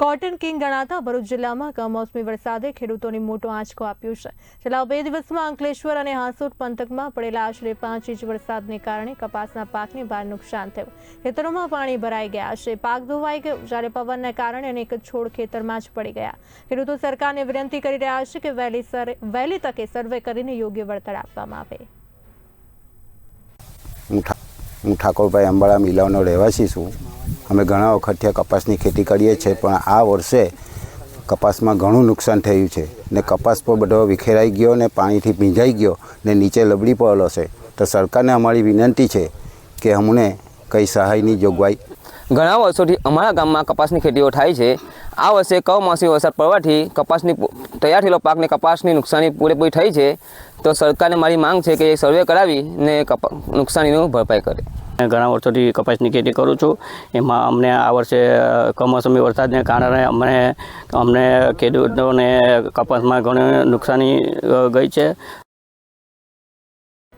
Cotton king ગણાતા ભરૂચ જિલ્લામાં કમોસમી વરસાદે ખેડૂતોને મોટો આંચકો આપ્યો છે. છેલ્લા બે દિવસમાં અંકલેશ્વર અને હાંસોટ પંથકમાં પડેલા આશરે પાંચ ઇંચ વરસાદને કારણે કપાસના પાકને ભારે નુકસાન થયું. ખેતરોમાં પાણી ભરાઈ ગયા છે. પાક ધોવાઈ ગયો જ્યારે પવનને કારણે અનેક છોડ ખેતરમાં જ પડી ગયા. ખેડૂતો સરકારને વિનંતી કરી રહ્યા છે કે વહેલી વહેલી તકે સર્વે કરીને યોગ્ય વળતર આપવામાં આવે. હું ઠાકોરભાઈ અંબાળા મિલાવનો રહેવાસી છું. અમે ઘણા વખતથી ત્યાં કપાસની ખેતી કરીએ છીએ, પણ આ વર્ષે કપાસમાં ઘણું નુકસાન થયું છે. ને કપાસ પણ બધો વિખેરાઈ ગયો ને પાણીથી ભીંજાઈ ગયો ને નીચે લબડી પડેલો છે. તો સરકારને અમારી વિનંતી છે કે અમને કંઈ સહાયની જોગવાઈ ઘણા વર્ષોથી અમારા ગામમાં કપાસની ખેતીઓ થાય છે. આ વર્ષે કમોસમી વરસાદ પડવાથી કપાસની તૈયાર થયેલો પાકને કપાસની નુકસાની પૂરેપૂરી થઈ છે. તો સરકારને મારી માંગ છે કે એ સર્વે કરાવી ને કપા, નુકસાનીનું ભરપાઈ કરે. ઘણા વર્ષોથી કપાસની ખેતી કરું છું. એમાં અમને આ વર્ષે કમોસમી વરસાદને કારણે અમને અમને ખેડૂતોને કપાસમાં ઘણી નુકસાની ગઈ છે.